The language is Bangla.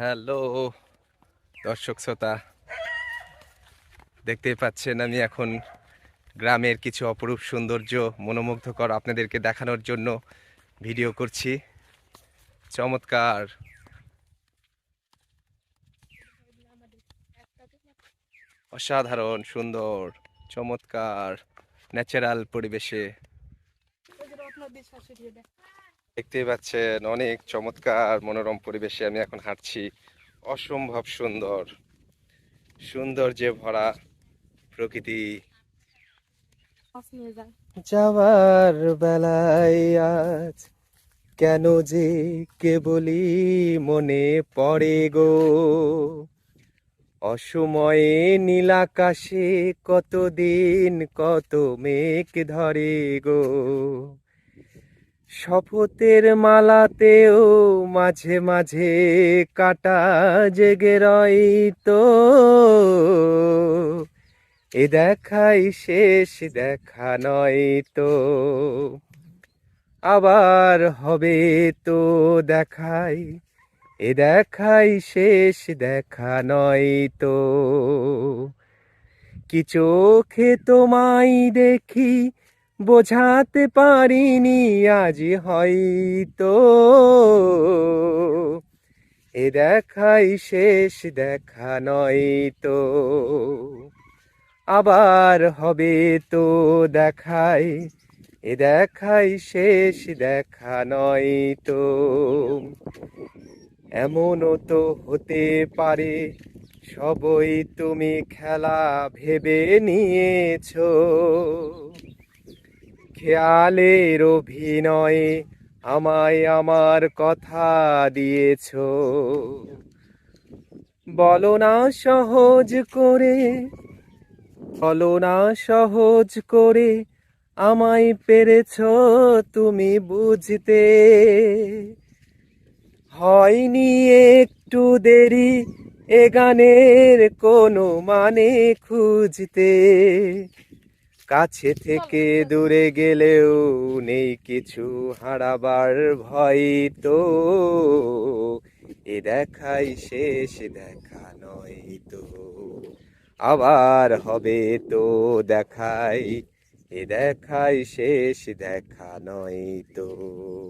হ্যালো, দর্শক শ্রোতা। দেখতেই পাচ্ছেন আমি এখন গ্রামের কিছু অপরূপ সৌন্দর্য মনোমুগ্ধকর আপনাদেরকে দেখানোর জন্য ভিডিও করছি। চমৎকার। অসাধারণ, সুন্দর, চমৎকার ন্যাচারাল পরিবেশে। দেখতেই পাচ্ছেন, অনেক চমৎকার মনোরম পরিবেশে আমি এখন হাঁটছি। অসম্ভব সুন্দর সৌন্দর্যে ভরা প্রকৃতি। যাওয়ার বেলায় আজ কেন যে কেবলই মনে পড়ে গো? অসময়ে নীলাকাশে কতদিন কত মেঘ ধরে গো? শপথের মালাতেও মাঝে মাঝে কাটা জেগে রই তো এ দেখাই শেষ, দেখা নয় তো আবার হবে তো দেখাই, এ দেখাই শেষ, দেখা নয় তো কি চোখে তোমায় দেখি বোঝাতে পারিনি আজ হয়তো। এ দেখাই শেষ, দেখা নয় তো। আবার হবে তো দেখাই, এ দেখাই শেষ, দেখা নয় তো। এমনও তো হতে পারে, সবই তুমি খেলা ভেবে নিয়েছো। খেয়ালের অভিনয়ে আমায় আমার কথা দিয়েছ। বলো না সহজ করে, বলো না সহজ করে আমায় পেরেছ তুমি বুঝতে। হয়নি একটু দেরি এ গানের কোনো মানে খুঁজতে। কাছে থেকে দূরে গেলেও নেই কিছু হারাবার ভয় তো। এ দেখাই শেষ দেখা নয় তো। আবার হবে তো দেখাই, এ দেখাই শেষ দেখা নয় তো।